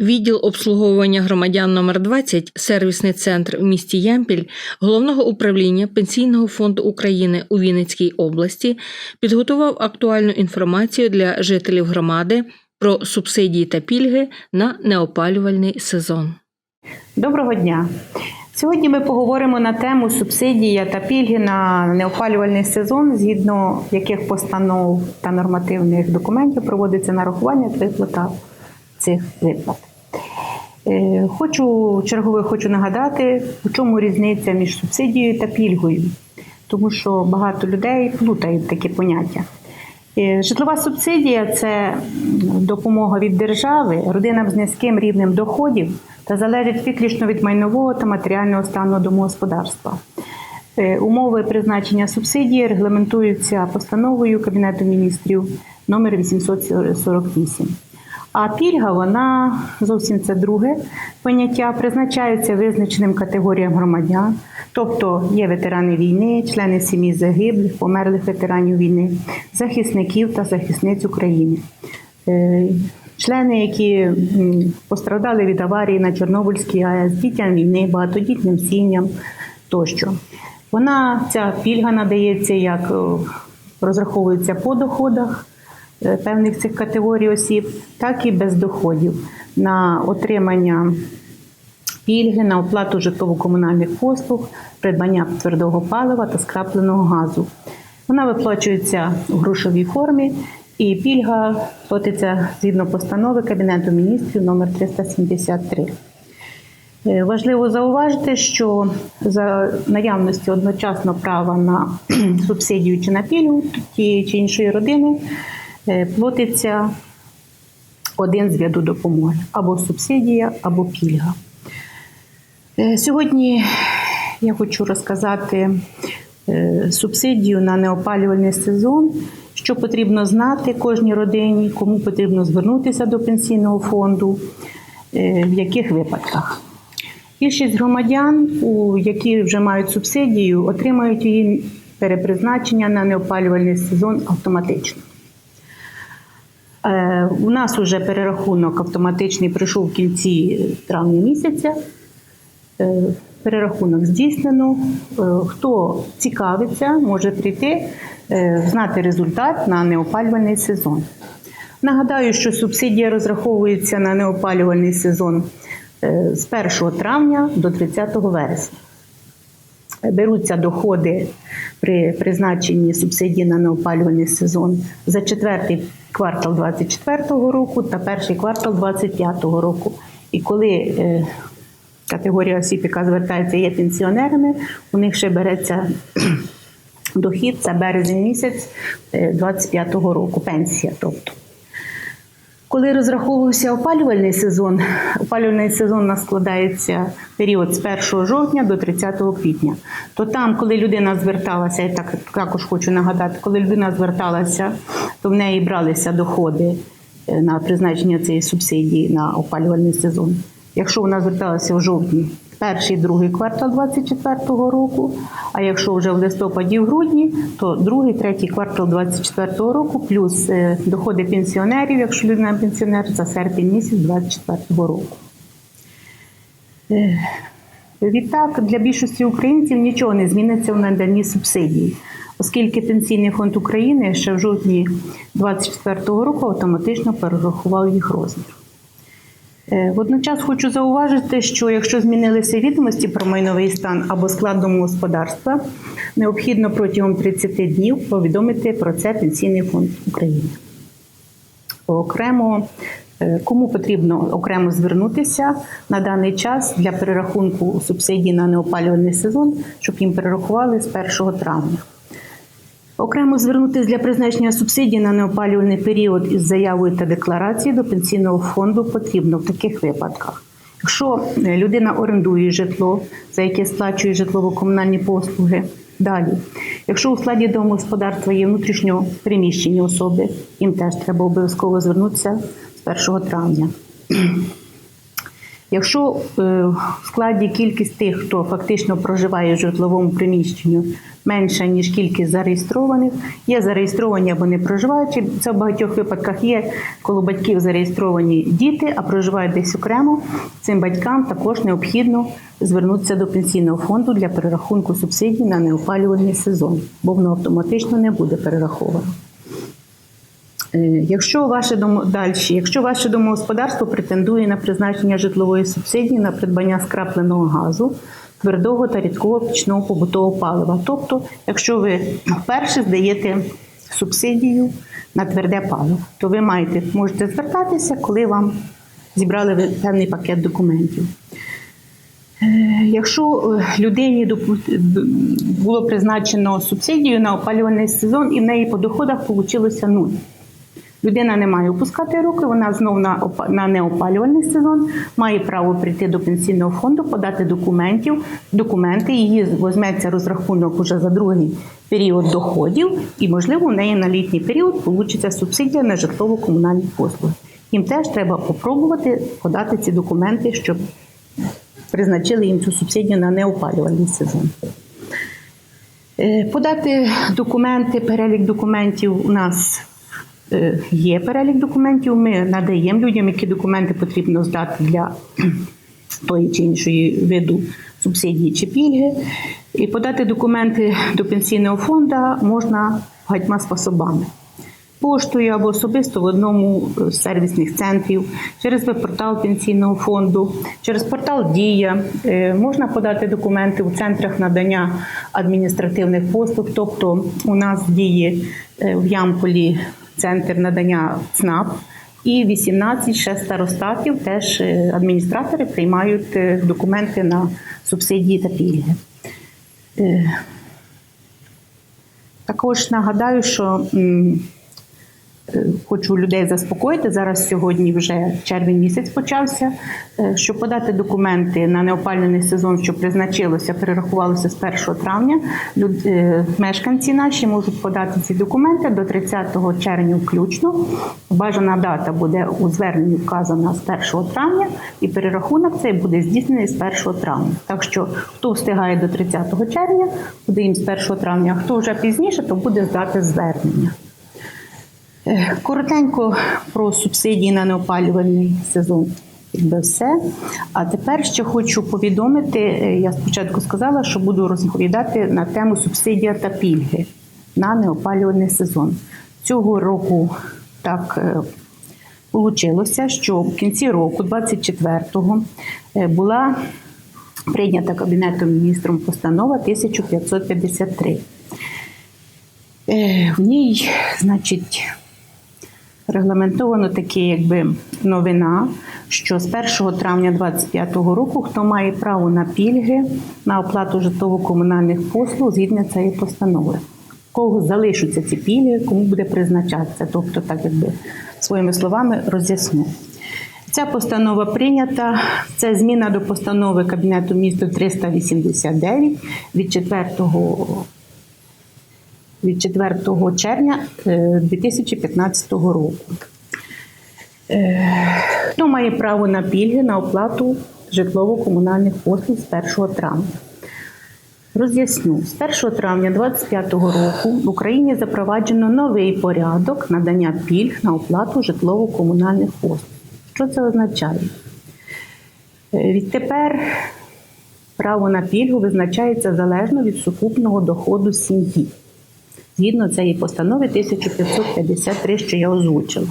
Відділ обслуговування громадян номер 20 сервісний центр в місті Ямпіль головного управління Пенсійного фонду України у Вінницькій області підготував актуальну інформацію для жителів громади про субсидії та пільги на неопалювальний сезон. Доброго дня! Сьогодні ми поговоримо на тему субсидія та пільги на неопалювальний сезон, згідно яких постанов та нормативних документів проводиться нарахування та виплата цих виплат. Е, Хочу чергове хочу нагадати, у чому різниця між субсидією та пільгою, тому що багато людей плутають такі поняття. Е, Житлова субсидія це допомога від держави родинам з низьким рівнем доходів та залежить виключно від майнового та матеріального стану домогосподарства. Е, Умови призначення субсидії регламентуються постановою Кабінету міністрів номер 848. А пільга, вона зовсім це друге поняття, призначається визначеним категоріям громадян, тобто є ветерани війни, члени сім'ї загиблих, померлих ветеранів війни, захисників та захисниць України. Е, Члени, які м, постраждали від аварії на Чорнобильській АЕС, дітям війни, багатодітним сім'ям тощо. Вона ця пільга надається як е, розраховується по доходах певних цих категорій осіб, так і без доходів на отримання пільги на оплату житлово-комунальних послуг, придбання твердого палива та скрапленого газу. Вона виплачується у грошовій формі, і пільга платиться згідно постанови Кабінету міністрів номер 373. Е, Важливо зауважити, що за наявності одночасно права на субсидію чи на пільгу тієї чи іншої родини е, платиться один з виду допомоги або субсидія, або пільга. Е, Сьогодні я хочу розказати е, субсидію на неопалювальний сезон, що потрібно знати кожній родині, кому потрібно звернутися до пенсійного фонду, е, в яких випадках. Більшість громадян, які вже мають субсидію, отримають її перепризначення на неопалювальний сезон автоматично. Е, У нас вже перерахунок автоматичний прийшов в кінці травня місяця. Е, Перерахунок здійснено. Е, Хто цікавиться, може прийти, знати результат на неопалювальний сезон. Нагадаю, що субсидія розраховується на неопалювальний сезон з 1 травня до 30 вересня. Беруться доходи при призначенні субсидії на неопалювальний сезон за четвертий квартал 2024 року та перший квартал 2025 року. І коли е, категорія осіб, яка звертається, є пенсіонерами, у них ще береться дохід, це березень місяць 2025 року, пенсія. тобто. Коли розраховувався опалювальний сезон, опалювальний сезон у нас складається період з 1 жовтня до 30 квітня. То там, коли людина зверталася, я так також хочу нагадати, коли людина зверталася, то в неї бралися доходи е, на призначення цієї субсидії на опалювальний сезон. Якщо вона зверталася в жовтні, перший другий квартал 2024 року. А якщо вже в листопаді, в грудні, то другий, третій квартал 2024 року, плюс е, доходи пенсіонерів, якщо людина пенсіонер, за серпень місяць 2024 року. Е, Відтак, для більшості українців нічого не зміниться в наданні субсидії, оскільки Пенсійний фонд України ще в жовтні 2024 року автоматично перерахував їх розмір. Е, Водночас хочу зауважити, що якщо змінилися відомості про майновий стан або склад домогосподарства, необхідно протягом 30 днів повідомити про це Пенсійний фонд України. Окремо, е, кому потрібно окремо звернутися на даний час для перерахунку субсидій на неопалювальний сезон, щоб їм перерахували з 1 травня. Окремо звернутися для призначення субсидій на неопалювальний період із заявою та декларацією до пенсійного фонду потрібно в таких випадках. Якщо е, людина орендує житло, за яке сплачує житлово-комунальні послуги, далі. Якщо у складі домогосподарства є внутрішньо приміщені особи, їм теж треба обов'язково звернутися з 1 травня. Якщо е, в складі кількість тих, хто фактично проживає в житловому приміщенні, менша ніж кількість зареєстрованих, є зареєстровані або не проживаючі. Це в багатьох випадках є, коли батьків зареєстровані діти, а проживають десь окремо. Цим батькам також необхідно звернутися до пенсійного фонду для перерахунку субсидій на неопалювальний сезон, бо воно автоматично не буде перераховано. Е, Якщо ваше домо далі, якщо ваше домогосподарство претендує на призначення житлової субсидії на придбання скрапленого газу, твердого та рідкого пічного побутового палива, тобто, якщо ви вперше здаєте субсидію на тверде паливо, то ви маєте можете звертатися, коли вам зібрали певний пакет документів. Е, Якщо е, людині було призначено субсидію на опалювальний сезон, і в неї по доходах вийшло нуль. Людина не має опускати руки, вона знов на, на неопалювальний сезон має право прийти до пенсійного фонду, подати документів, документи, її візьметься розрахунок уже за другий період доходів, і, можливо, у неї на літній період получиться субсидія на житлово-комунальні послуги. Їм теж треба попробувати подати ці документи, щоб призначили їм цю субсидію на неопалювальний сезон. Е, Подати документи, перелік документів у нас є перелік документів. Ми надаємо людям, які документи потрібно здати для тої чи іншої виду субсидії чи пільги. І подати документи до пенсійного фонду можна багатьма способами. Поштою або особисто в одному з сервісних центрів, через веб-портал пенсійного фонду, через портал Дія Е, можна подати документи у центрах надання адміністративних послуг. Тобто у нас діє е, в Ямполі центр надання ЦНАП і 18 ще старостатів теж е, адміністратори приймають е, документи на субсидії та пільги. Е, Також нагадаю, що Хочу людей заспокоїти. Зараз сьогодні вже червень місяць почався. Е, Щоб подати документи на неопалювальний сезон, що призначилося, перерахувалося з 1 травня. е, Мешканці наші можуть подати ці документи до 30 червня включно. Бажана дата буде у зверненні вказана з 1 травня, і перерахунок цей буде здійснений з 1 травня. Так що хто встигає до 30 червня, буде їм з 1 травня. Хто вже пізніше, то буде здати звернення. Е, Коротенько про субсидії на неопалювальний сезон. Якби все. А тепер ще хочу повідомити: е, я спочатку сказала, що буду розповідати на тему субсидія та пільги на неопалювальний сезон. Цього року так вийшло, що в кінці року, 24-го, е, була прийнята Кабінетом міністром постанова 1553. Е, В ній, значить, регламентовано таке, якби новина, що з 1 травня 2025 року хто має право на пільги на оплату житлово-комунальних послуг згідно цієї постанови. Кого залишаться ці пільги, кому буде призначатися, тобто, так якби своїми словами роз'ясню. Ця постанова прийнята. Це зміна до постанови Кабінету міністрів 389 від 4 від 4 червня е, 2015 року. Е, Хто має право на пільги на оплату житлово-комунальних послуг з 1 травня? Роз'ясню, з 1 травня 2025 року в Україні запроваджено новий порядок надання пільг на оплату житлово-комунальних послуг. Що це означає? Е, Відтепер право на пільгу визначається залежно від сукупного доходу сім'ї згідно цієї постанови 1553, що я озвучила.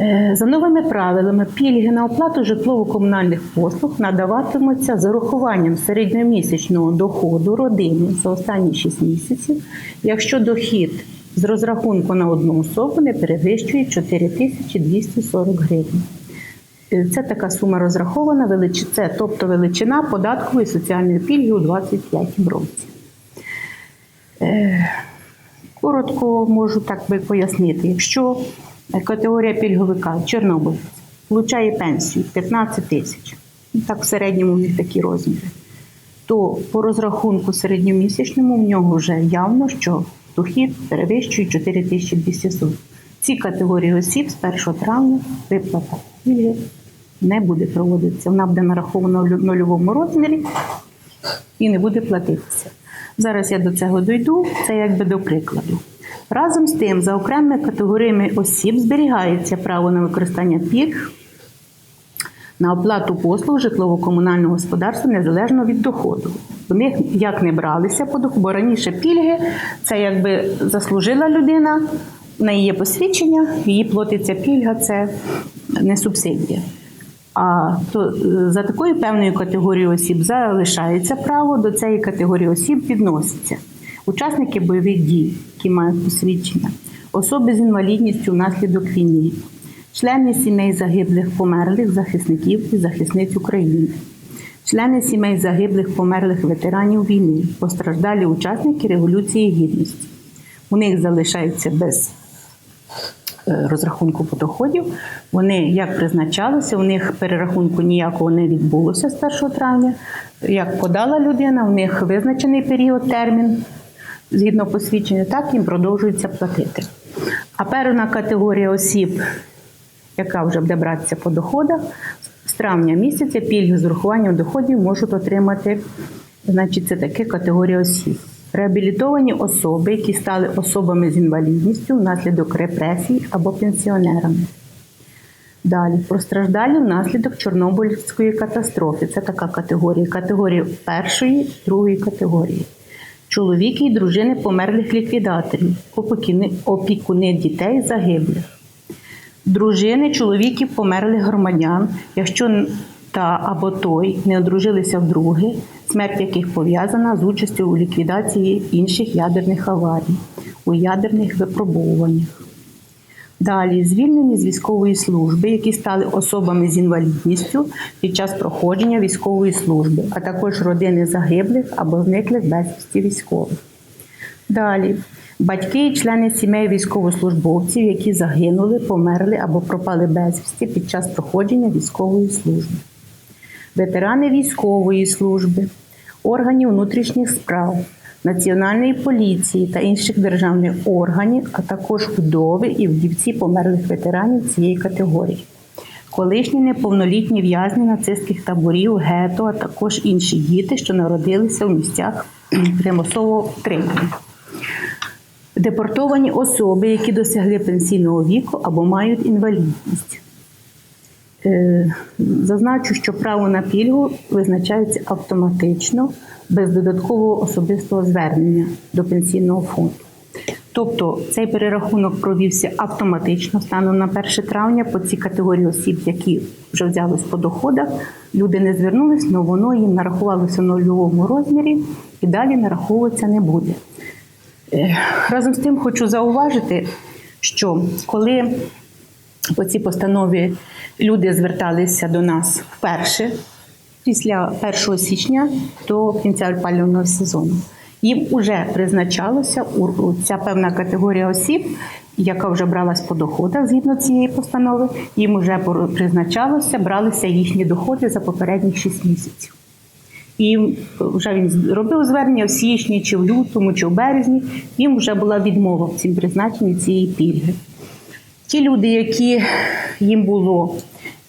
Е, За новими правилами, пільги на оплату житлово-комунальних послуг надаватимуться з урахуванням середньомісячного доходу родини за останні 6 місяців, якщо дохід з розрахунку на одну особу не перевищує 4240 гривень. Е, Це така сума розрахована, це, тобто величина податкової соціальної пільги у 2025 році. Е, Коротко можу так би пояснити. Якщо категорія пільговика чорнобилець получає пенсію 15 тисяч, ну, так в середньому в них такі розміри, то по розрахунку середньомісячному в нього вже явно, що дохід перевищує 4240. Ці категорії осіб з 1 травня виплата пільги не буде проводитися. Вона буде нарахована в нульовому розмірі і не буде платитися. Зараз я до цього дойду, це якби до прикладу. Разом з тим, за окремими категоріями осіб зберігається право на використання пільг на оплату послуг житлово-комунального господарства незалежно від доходу. В них як не бралися по бо раніше пільги це якби заслужила людина, неї є посвідчення, їй платиться пільга, це не субсидія. А то е, за такою певною категорією осіб залишається право, до цієї категорії осіб відносяться учасники бойових дій, які мають посвідчення, особи з інвалідністю внаслідок війни, члени сімей загиблих померлих захисників і захисниць України, члени сімей загиблих померлих ветеранів війни, постраждалі учасники Революції Гідності. У них залишаються без розрахунку по доходів. Вони як призначалися, у них перерахунку ніякого не відбулося з 1 травня. Як подала людина, у них визначений період термін згідно посвідчення, так їм продовжується платити. А певна категорія осіб, яка вже буде братися по доходах, з травня місяця пільги з урахуванням доходів можуть отримати, значить, це таке категорія осіб. Реабілітовані особи, які стали особами з інвалідністю внаслідок репресій або пенсіонерами. Далі постраждалі внаслідок Чорнобильської катастрофи. Це така категорія. Категорія першої, другої категорії. Чоловіки і дружини померлих ліквідаторів, опікуни дітей загиблих. Дружини чоловіків померлих громадян, якщо та або той не одружилися вдруге, смерть яких пов'язана з участю у ліквідації інших ядерних аварій, у ядерних випробовуваннях. Далі звільнені з військової служби, які стали особами з інвалідністю під час проходження військової служби, а також родини загиблих або зниклих безвісті військових. Далі батьки і члени сімей військовослужбовців, які загинули, померли або пропали безвісті під час проходження військової служби. Ветерани військової служби, органів внутрішніх справ, Національної поліції та інших державних органів, а також вдови і вдівці померлих ветеранів цієї категорії. Колишні неповнолітні в'язні нацистських таборів, гето, а також інші діти, що народилися в місцях примусового утримання. Депортовані особи, які досягли пенсійного віку або мають інвалідність. Е, Зазначу, що право на пільгу визначається автоматично, без додаткового особистого звернення до пенсійного фонду. Тобто цей перерахунок провівся автоматично станом на 1 травня по цій категорії осіб, які вже взялись по доходах. Люди не звернулись, але воно їм нарахувалося в нульовому розмірі і далі нараховуватися не буде. Е, Разом з тим хочу зауважити, що коли по цій постанові люди зверталися до нас вперше після 1 січня до кінця опалювального сезону. Їм вже призначалося у- ця певна категорія осіб, яка вже бралась по доходах згідно цієї постанови. Їм вже призначалося, бралися їхні доходи за попередніх 6 місяців. І вже він зробив звернення в січні, чи в лютому, чи в березні. Їм вже була відмова в цім призначенні цієї пільги. Ті люди, які їм було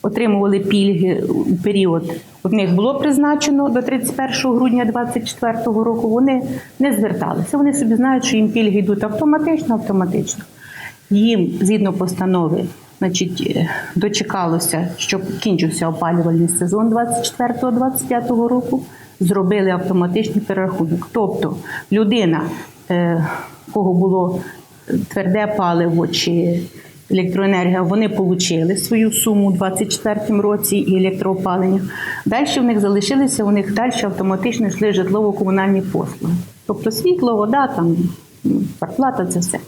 отримували пільги у період, у них було призначено до 31 грудня 2024 року, вони не зверталися. Вони собі знають, що їм пільги йдуть автоматично, автоматично. Їм згідно постанови, значить, е, дочекалося, щоб кінчився опалювальний сезон 24-25 року. Зробили автоматичний перерахунок. Тобто людина, е, кого було тверде паливо чи електроенергія, вони отримали свою суму у 2024 році і електроопалення. Далі в них залишилися, у них далі автоматично йшли житлово-комунальні послуги. Тобто світло, вода, там, зарплата це все.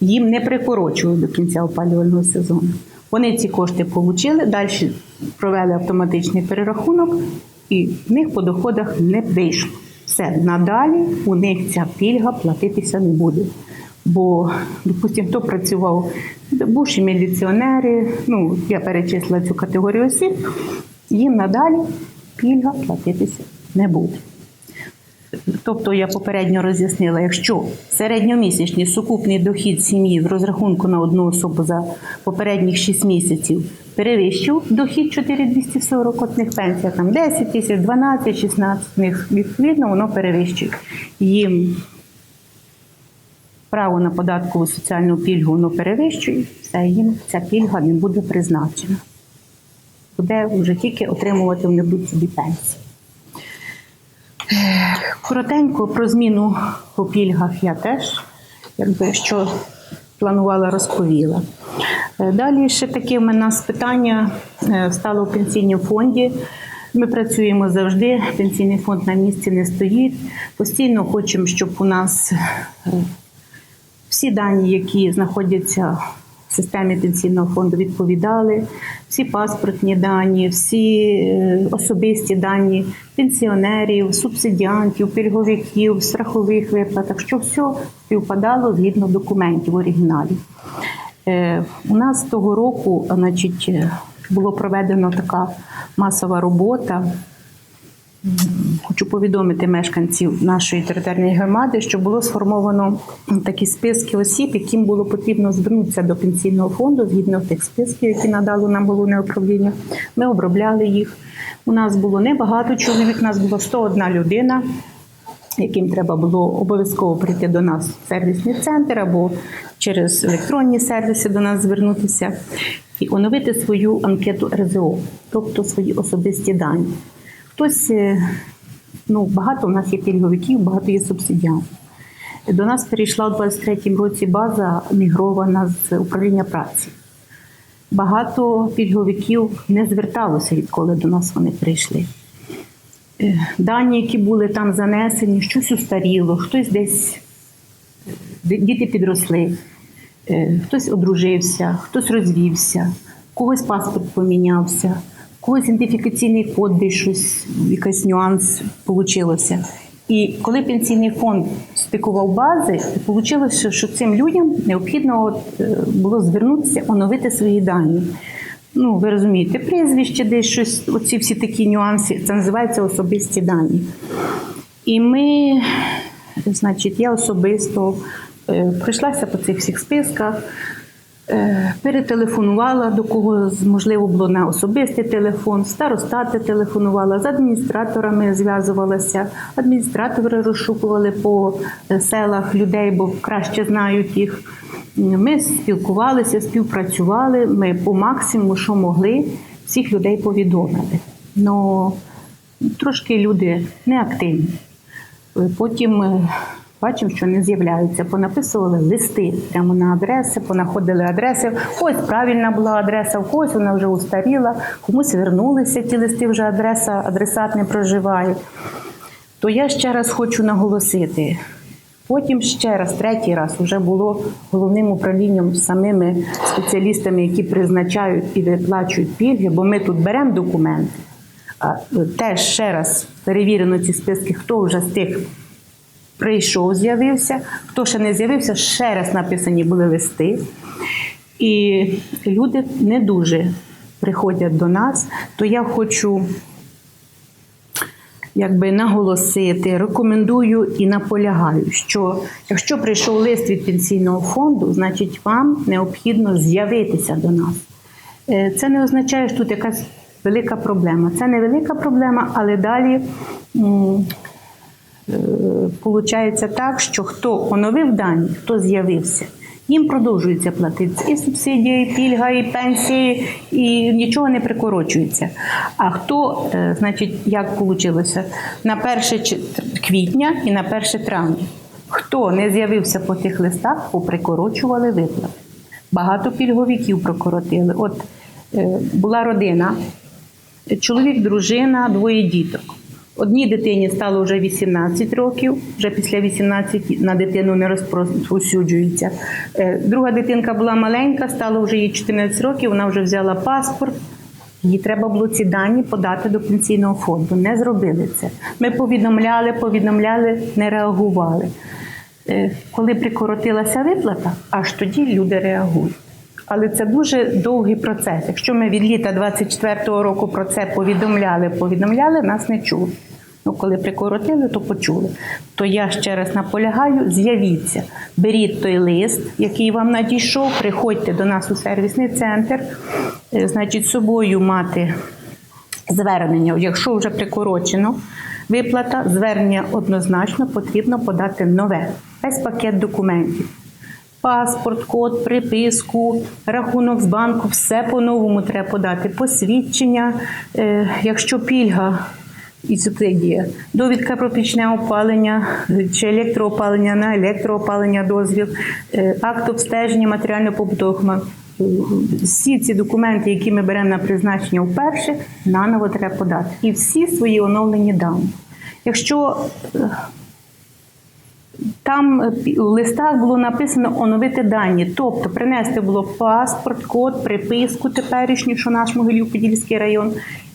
Їм не прикорочували до кінця опалювального сезону. Вони ці кошти отримали, далі провели автоматичний перерахунок, і в них по доходах не вийшло. Все, надалі у них ця пільга платитися не буде. Бо, допустимо, хто працював, бувші міліціонери, ну, я перечислила цю категорію осіб, їм надалі пільга платитися не буде. Тобто я попередньо роз'яснила, якщо середньомісячний сукупний дохід сім'ї з розрахунку на одну особу за попередніх 6 місяців перевищив дохід 4240 от них пенсія там 10 тисяч, 12, 16, них відповідно воно перевищує. Їм право на податкову соціальну пільгу воно перевищує, все їм ця пільга не буде призначена. Буде вже тільки отримувати вони будуть собі пенсії. Коротенько про зміну по пільгах я теж, якби що планувала, розповіла. Е, Далі ще таке в мене питання е, стало в пенсійному фонді. Ми працюємо завжди, пенсійний фонд на місці не стоїть. Постійно хочемо, щоб у нас е, всі дані, які знаходяться в системі пенсійного фонду, відповідали, всі паспортні дані, всі е, особисті дані пенсіонерів, субсидіантів, пільговиків, страхових виплатах, що все співпадало згідно документів оригіналів. Е, У нас того року, значить, е, було проведено така масова робота. Хочу повідомити мешканців нашої територіальної громади, що було сформовано такі списки осіб, яким було потрібно звернутися до пенсійного фонду згідно тих списків, які надало нам головне управління. Ми обробляли їх. У нас було небагато чоловік, у нас було 101 людина, яким треба було обов'язково прийти до нас в сервісний центр або через електронні сервіси до нас звернутися і оновити свою анкету РЗО, тобто свої особисті дані. Хтось, е, ну, багато у нас є пільговиків, багато є субсидіантів. До нас перейшла у 23-му році база мігрована з управління праці. Багато пільговиків не зверталося, відколи до нас вони прийшли. Е, Дані, які були там занесені, щось устаріло, хтось десь діти підросли, е, хтось одружився, хтось розвівся, когось паспорт помінявся, в когось ідентифікаційний код десь щось, якийсь нюанс получилося. І коли пенсійний фонд стикував бази, вийшло, що цим людям необхідно е, було звернутися, оновити свої дані. Ну, ви розумієте, прізвище, десь щось, оці всі такі нюанси, це називається особисті дані. І ми, значить, я особисто е, пройшлася по цих всіх списках, перетелефонувала до кого можливо було на особистий телефон, старостати телефонувала, з адміністраторами зв'язувалася. Адміністратори розшукували по е, селах людей, бо краще знають їх. Ми спілкувалися, співпрацювали. Ми по максимуму, що могли, всіх людей повідомили. Но трошки люди неактивні. Е, Потім е, бачимо, що не з'являються. Понаписували листи прямо на адреси, понаходили адреси. Когось правильна була адреса, в когось вона вже устаріла, комусь вернулися ті листи, вже адреса, адресат не проживає. То я ще раз хочу наголосити. Потім ще раз, третій раз, вже було головним управлінням самими спеціалістами, які призначають і виплачують пільги, бо ми тут беремо документи. А е, теж ще раз перевірено ці списки, хто вже з тих прийшов, з'явився, хто ще не з'явився, ще раз написані були листи. І люди не дуже приходять до нас, то я хочу якби наголосити, рекомендую і наполягаю, що якщо прийшов лист від пенсійного фонду, значить вам необхідно з'явитися до нас. Е, Це не означає, що тут якась велика проблема. Це не велика проблема, але далі получається так, що хто оновив дані, хто з'явився. Їм продовжується платити і субсидія, і пільга, і пенсії, і нічого не прикорочується. А хто, е, значить, як вийшло? На 1 квітня і на 1 травня. Хто не з'явився по тих листах, поприкорочували виплати. Багато пільговиків прокоротили. От е, була родина, чоловік, дружина, двоє діток. Одній дитині стало вже 18 років, вже після 18 на дитину не розповсюджується. Е, Друга дитинка була маленька, стало вже їй 14 років, вона вже взяла паспорт. Їй треба було ці дані подати до пенсійного фонду. Не зробили це. Ми повідомляли, повідомляли, не реагували. Е, Коли прикоротилася виплата, аж тоді люди реагують. Але це дуже довгий процес. Якщо ми від літа 24-го року про це повідомляли, повідомляли, нас не чули. Ну, коли прикоротили, то почули. То я ще раз наполягаю, з'явіться, беріть той лист, який вам надійшов, приходьте до нас у сервісний центр, Е, значить, з собою мати звернення, якщо вже прикорочено виплата, звернення однозначно потрібно подати нове, весь пакет документів. Паспорт, код, приписку, рахунок з банку, все по-новому треба подати. Посвідчення, е, якщо пільга і субсидія, довідка про пічне опалення чи електроопалення на електроопалення дозвіл, е, акт обстеження матеріально-побутових е, всі ці документи, які ми беремо на призначення вперше, наново треба подати. І всі свої оновлені дані. Якщо е, там е, пі- у листах було написано оновити дані, тобто принести було паспорт, код, приписку теперішню, що наш Могилів-Подільський район,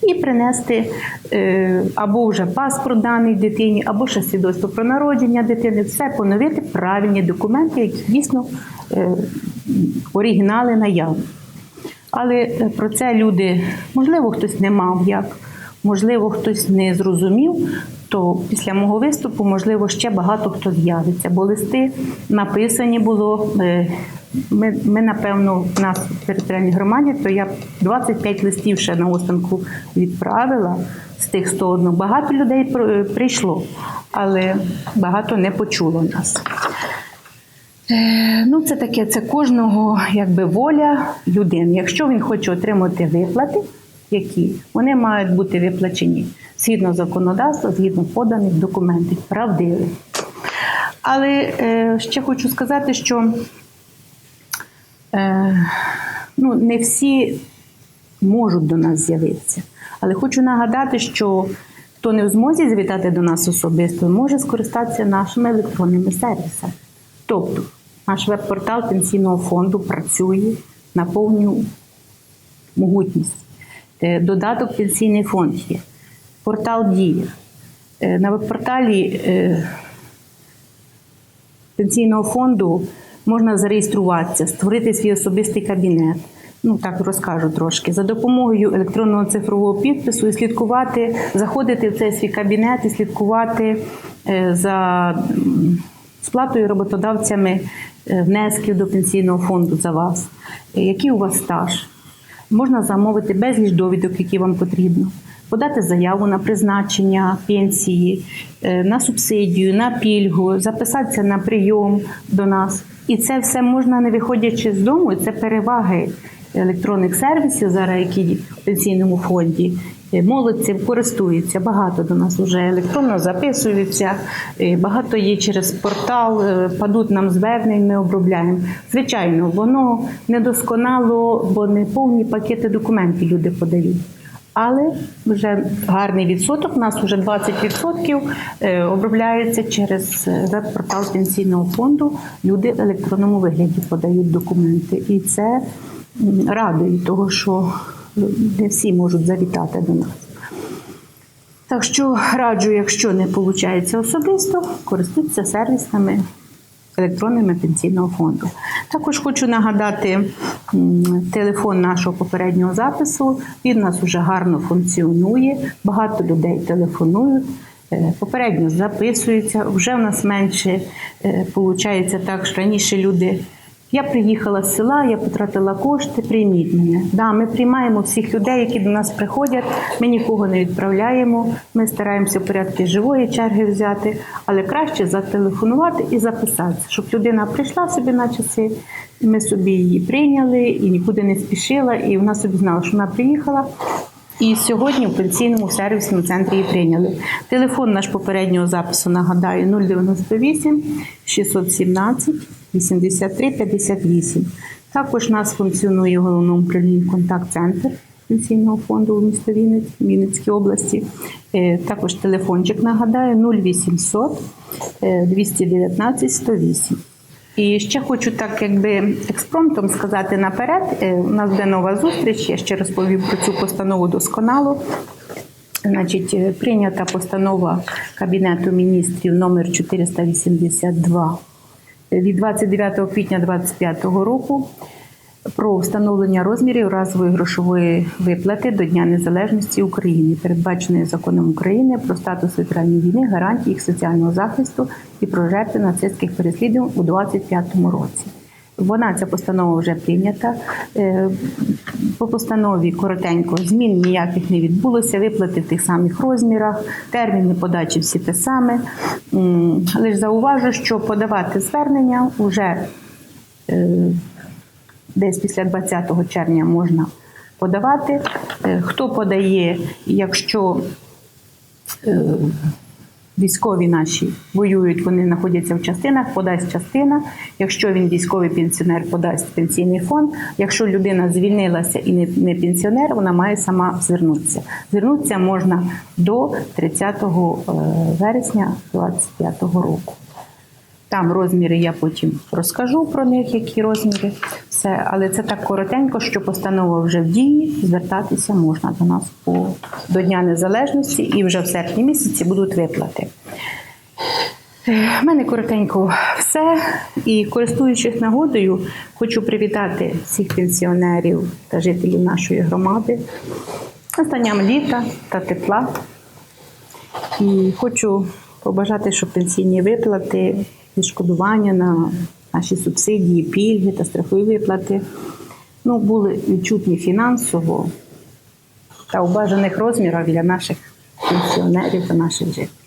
і принести е, або вже паспорт даний дитині, або ще свідоцтво про народження дитини, все поновити правильні документи, які дійсно е, оригінали наявні. Але е, про це люди, можливо, хтось не мав як, можливо, хтось не зрозумів. То після мого виступу, можливо, ще багато хто з'явиться, бо листи написані було. е, Ми, ми напевно, в нас в територіальній громаді, то я 25 листів ще на останку відправила з тих 101. Багато людей прийшло, але багато не почуло нас. Е, Ну, це таке, це кожного якби воля людини. Якщо він хоче отримати виплати, які вони мають бути виплачені згідно законодавства, згідно поданих документів, правдивих. Але е, ще хочу сказати, що е, ну, не всі можуть до нас з'явитися. Але хочу нагадати, що хто не в змозі завітати до нас особисто, може скористатися нашими електронними сервісами. Тобто, наш веб-портал пенсійного фонду працює на повну могутність. Е, Додаток пенсійний фонд є, портал діє. Е, На веб-порталі е, пенсійного фонду можна зареєструватися, створити свій особистий кабінет. Ну так розкажу трошки. За допомогою електронного цифрового підпису і слідкувати, заходити в цей свій кабінет і слідкувати за сплатою роботодавцями внесків до пенсійного фонду за вас. Який у вас стаж? Можна замовити безліч довідок, які вам потрібно, подати заяву на призначення пенсії, е, на субсидію, на пільгу, записатися на прийом до нас. І це все можна не виходячи з дому. Це переваги електронних сервісів, зараз які в пенсійному фонді. Е, Молодь цим користується, багато до нас вже електронно записуються, е, багато є через портал, е, падуть нам звернень, ми обробляємо. Звичайно, воно недосконало, бо не повні пакети документів люди подають. Але вже гарний відсоток, у нас вже 20% е, обробляється через веб-портал пенсійного фонду. Люди в електронному вигляді подають документи. І це м, радує, того, що е, не всі можуть завітати до нас. Так що раджу, якщо не виходить особисто, користуйтеся сервісами електронними пенсійного фонду. Також хочу нагадати телефон нашого попереднього запису. Він у нас вже гарно функціонує. Багато людей телефонують. е, Попередньо записуються, вже в нас менше виходить так, що раніше люди. Я приїхала з села, я потратила кошти, прийміть мене. Да, ми приймаємо всіх людей, які до нас приходять. Ми нікого не відправляємо. Ми стараємося в порядку живої черги взяти, але краще зателефонувати і записатися, щоб людина прийшла собі на часи, ми собі її прийняли і нікуди не спішила, і вона собі знала, що вона приїхала. І сьогодні в пенсійному сервісному центрі її прийняли. Телефон наш попереднього запису нагадаю 098 617 83 58. Також нас функціонує в головному управлінні контакт-центр пенсійного фонду у місті Вінниць, Вінницькій області. Е, Також телефончик нагадаю 0800 е, 219 108. І ще хочу так, якби експромтом сказати наперед. е, У нас буде нова зустріч. Я ще розповім про цю постанову досконало. Значить, е, прийнята постанова Кабінету міністрів номер 482 від 29 квітня 2025 року. Про встановлення розмірів разової грошової виплати до Дня Незалежності України, передбаченої законом України про статус ветеранів війни, гарантії їх соціального захисту і про жертви нацистських переслідувань у 2025 році. Вона ця постанова вже прийнята. Е, По постанові коротенько змін ніяких не відбулося. Виплати в тих самих розмірах, терміни подачі всі те саме. Лише зауважу, що подавати звернення вже е, десь після 20 червня можна подавати. Е, Хто подає, якщо е, військові наші воюють, вони знаходяться в частинах, подасть частина. Якщо він військовий пенсіонер, подасть пенсійний фонд. Якщо людина звільнилася і не, не пенсіонер, вона має сама звернутися. Звернутися можна до 30 е, вересня 2025 року. Там розміри я потім розкажу про них, які розміри. Все, але це так коротенько, що постанова вже в дії. Звертатися можна до нас по до Дня Незалежності і вже в серпні місяці будуть виплати. У мене коротенько все. І користуючись нагодою, хочу привітати всіх пенсіонерів та жителів нашої громади з настанням літа та тепла. І хочу побажати, щоб пенсійні виплати, відшкодування на наші субсидії, пільги та страхові виплати ну, були відчутні фінансово та у бажаних розмірах для наших пенсіонерів та наших жителів.